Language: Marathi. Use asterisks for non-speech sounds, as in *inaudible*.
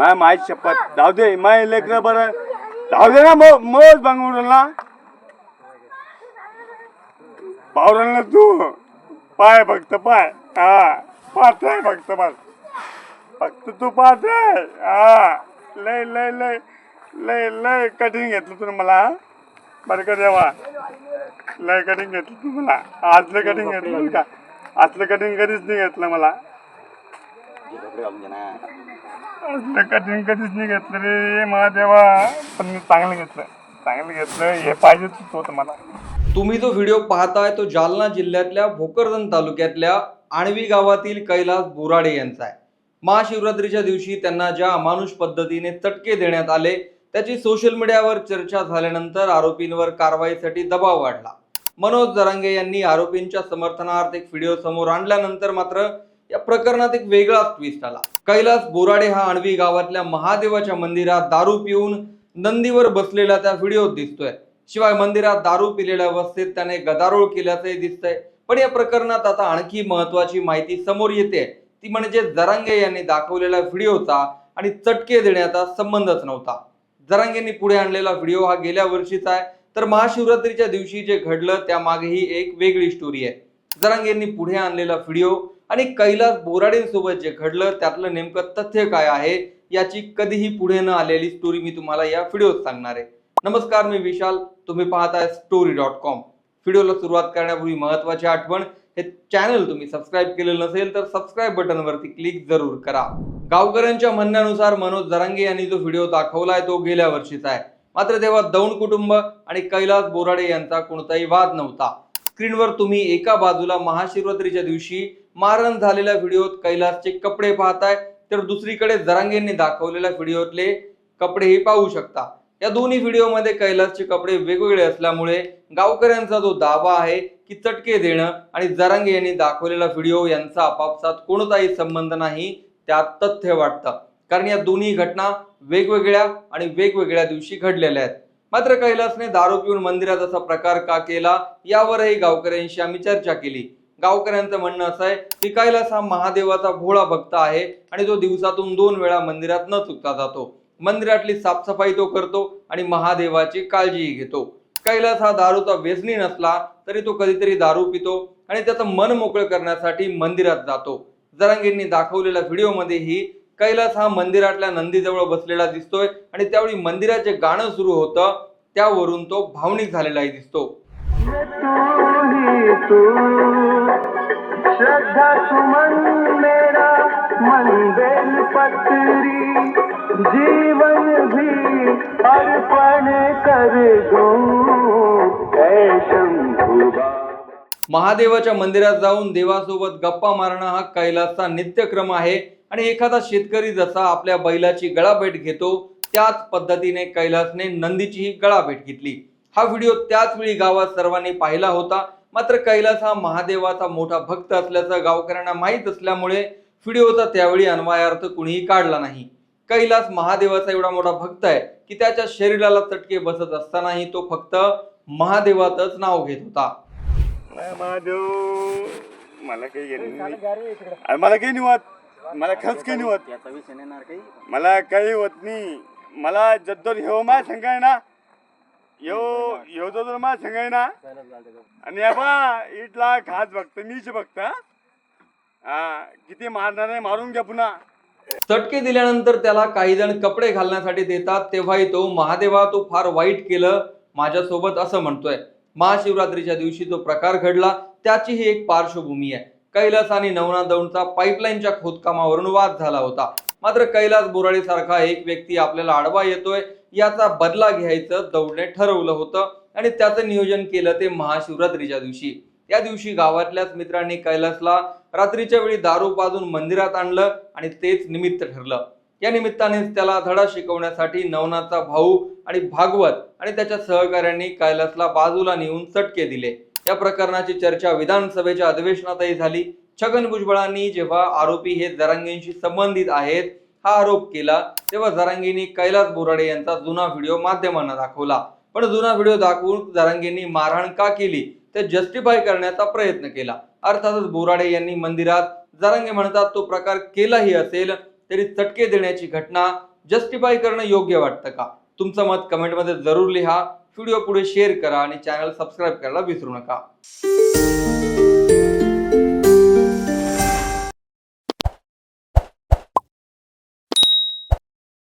माय माय शपथ. जाऊ दे माय लेकर बरं. जाऊ दे ना मो मोज बंगुरला पावरला तू. पाय फक्त पाय. हा पात्र आहे फक्त बस. फक्त तू पात्र आहे हा. लय लय लय लय लय कठीण घेतलं तुला मला बरं का देवा. लय कठीण घेतलं तू मला. आजलं कटिंग घेतलं का? आजलं कटिंग कधीच नाही घेतलं मला. असलं कठीण कधीच नाही घेतलं रे महादेवा. पण मी चांगलं घेतलं. चांगलं घेतलं हे पाहिजेच होतं मला. तुम्ही जो व्हिडिओ पाहताय तो जालना जिल्ह्यातल्या भोकरदन तालुक्यातल्या आणवी गावातील कैलास बोराडे यांचा आहे. महाशिवरात्रीच्या दिवशी त्यांना ज्या अमानुष पद्धतीने चटके देण्यात आले त्याची सोशल मीडियावर चर्चा झाल्यानंतर आरोपींवर कारवाईसाठी दबाव वाढला. मनोज जरांगे यांनी आरोपींच्या समर्थनार्थ एक व्हिडिओ समोर आणल्यानंतर मात्र या प्रकरणात एक वेगळाच ट्विस्ट आला. कैलास बोराडे हा आणवी गावातल्या महादेवाच्या मंदिरात दारू पिऊन नंदीवर बसलेला त्या व्हिडिओत दिसतोय. शिवाय मंदिरात दारू पिलेल्या अवस्थेत त्याने गदारोळ केल्याचंही दिसतंय. पण या प्रकरणात आता आणखी महत्वाची माहिती समोर येते. ती म्हणजे जरांगे यांनी दाखवलेला व्हिडिओचा आणि चटके देण्याचा संबंधच नव्हता. जरांगेंनी पुढे आणलेला व्हिडिओ हा गेल्या वर्षीचा आहे. तर महाशिवरात्रीच्या दिवशी जे घडलं त्यामागेही एक वेगळी स्टोरी आहे. जरांगेंनी पुढे आणलेला व्हिडिओ आणि कैलास बोराडेंसोबत जे घडलं त्यातलं नेमकं तथ्य काय आहे याची कधीही पुढे न आलेली स्टोरी मी तुम्हाला या व्हिडिओत सांगणार आहे. नमस्कार मी विशाल. तुम्ही पाहताय स्टोरी डॉट कॉम व्हिडिओला सुरुवात करण्यापूर्वी महत्वाची आठवण हे चॅनल तुम्ही सबस्क्राईब केलेलं नसेल तर सबस्क्राईब बटनवरती क्लिक जरूर करा. गावकऱ्यांच्या म्हणण्यानुसार मनोज जरांगे यांनी जो व्हिडिओ दाखवलाय तो गेल्या वर्षीचा आहे. मात्र तेव्हा दौंड कुटुंब आणि कैलास बोराडे यांचा कोणताही वाद नव्हता. स्क्रीनवर तुम्ही एका बाजूला महाशिवरात्रीच्या दिवशी मारण झालेल्या व्हिडिओत कैलासचे कपडे पाहताय तर दुसरीकडे जरांगेंनी दाखवलेल्या व्हिडिओतले कपडेही पाहू शकता. या दोन्ही व्हिडिओमध्ये कैलासचे कपडे वेगवेगळे असल्यामुळे गावकऱ्यांचा जो दावा आहे की चटके देणं आणि जरांगे यांनी दाखवलेला व्हिडिओ यांचा आपापसात कोणताही संबंध नाही त्यात तथ्य वाटतं. कारण या दोन्ही घटना वेगवेगळ्या आणि वेगवेगळ्या दिवशी घडलेल्या आहेत. मात्र कैलासने दारू पिऊन मंदिरात असा प्रकार का केला यावरही गावकऱ्यांशी आम्ही चर्चा केली. गावकऱ्यांचं म्हणणं असं आहे की कैलास हा महादेवाचा भोळा भक्त आहे आणि तो दिवसातून दोन वेळा मंदिरात न चुकता जातो. मंदिरातली साफसफाई तो करतो आणि महादेवाची काळजीही घेतो. कैलास हा दारूचा व्यसनी नसला तरी तो कधीतरी दारू पितो आणि त्याचं मन मोकळं करण्यासाठी मंदिरात जातो. जरांगींनी दाखवलेल्या व्हिडिओमध्येही कैलास हा मंदिरातल्या नंदीजवळ बसलेला दिसतोय आणि त्यावेळी मंदिराचे गाणं सुरू होतं त्यावरून तो भावनिक झालेलाही दिसतो. *laughs* चली तू श्रद्धा सुमन मेरा मन बेल पत्री जीवन भी अर्पण कर महादेवाच्या मंदिरात जाऊन देवासोबत गप्पा मारणं हा कैलासचा नित्यक्रम आहे. आणि एखादा शेतकरी जसा आपल्या बैलाची गळाभेट घेतो त्याच पद्धतीने कैलासने नंदीचीही गळाभेट घेतली. हा व्हिडिओ त्याच वेळी गावात सर्वांनी पाहिला होता. मात्र कैलास हा महादेवाचा मोठा भक्त असल्याचं गावकऱ्यांना माहीत असल्यामुळे व्हिडिओचा त्यावेळी अन्वयार्थ कुणीही काढला नाही. कैलास महादेवाचा एवढा मोठा भक्त आहे की त्याच्या शरीराला चटके बसत असतानाही तो फक्त महादेवातच नाव घेत होता. नाही महादेव मला काही मला काही नाही होत. मला खरंच काही नाही होत. मला काही होत नाही. मला जद्दर ह्यो माय संघ आहे ना. यो ह्यो संघ आहे ना? आणि बा इथला खास भक्त मीच भक्त हा. हा किती मारणार आहे मारून घ्या पुन्हा. चटके दिल्यानंतर त्याला काही जण कपडे घालण्यासाठी देतात तेव्हाही तो महादेवा तो फार वाईट केलं माझ्यासोबत असं म्हणतोय. महाशिवरात्रीच्या दिवशी जो प्रकार घडला त्याची ही एक पार्श्वभूमी आहे. कैलास आणि नवना दौंडचा पाईपलाईनच्या खोदकामावरून वाद झाला होता. मात्र कैलास बोराडे सारखा एक व्यक्ती आपल्याला आडवा येतोय याचा बदला घ्यायचं दौडने ठरवलं होतं आणि त्याचं नियोजन केलं ते महाशिवरात्रीच्या दिवशी. त्या दिवशी गावातल्याच मित्रांनी कैलासला रात्रीच्या वेळी दारू पाजून मंदिरात आणलं आणि तेच निमित्त ठरलं. या निमित्तानेच त्याला धडा शिकवण्यासाठी नवनाथचा भाऊ आणि भागवत आणि त्याच्या सहकाऱ्यांनी कैलासला बाजूला नेऊन चटके दिले. या प्रकरणाची चर्चा विधानसभेच्या अधिवेशनातही झाली. छगन भुजबळांनी जेव्हा आरोपी हे जरांगेंशी संबंधित आहेत हा आरोप केला तेव्हा जरांगेंनी कैलास बोराडे यांचा जुना व्हिडिओ माध्यमांना दाखवला. पण जुना व्हिडिओ दाखवून जरांगेंनी मारहाण का केली ते जस्टिफाय करण्याचा प्रयत्न केला. अर्थातच बोराडे यांनी मंदिरात जरांगे म्हणतात तो प्रकार केलाही असेल तरी चटके देण्याची घटना जस्टिफाय करणं योग्य वाटतं का? तुमचं मत कमेंटमध्ये जरूर लिहा. व्हिडिओ पुढे शेअर करा आणि चॅनल सबस्क्राईब करायला विसरू नका.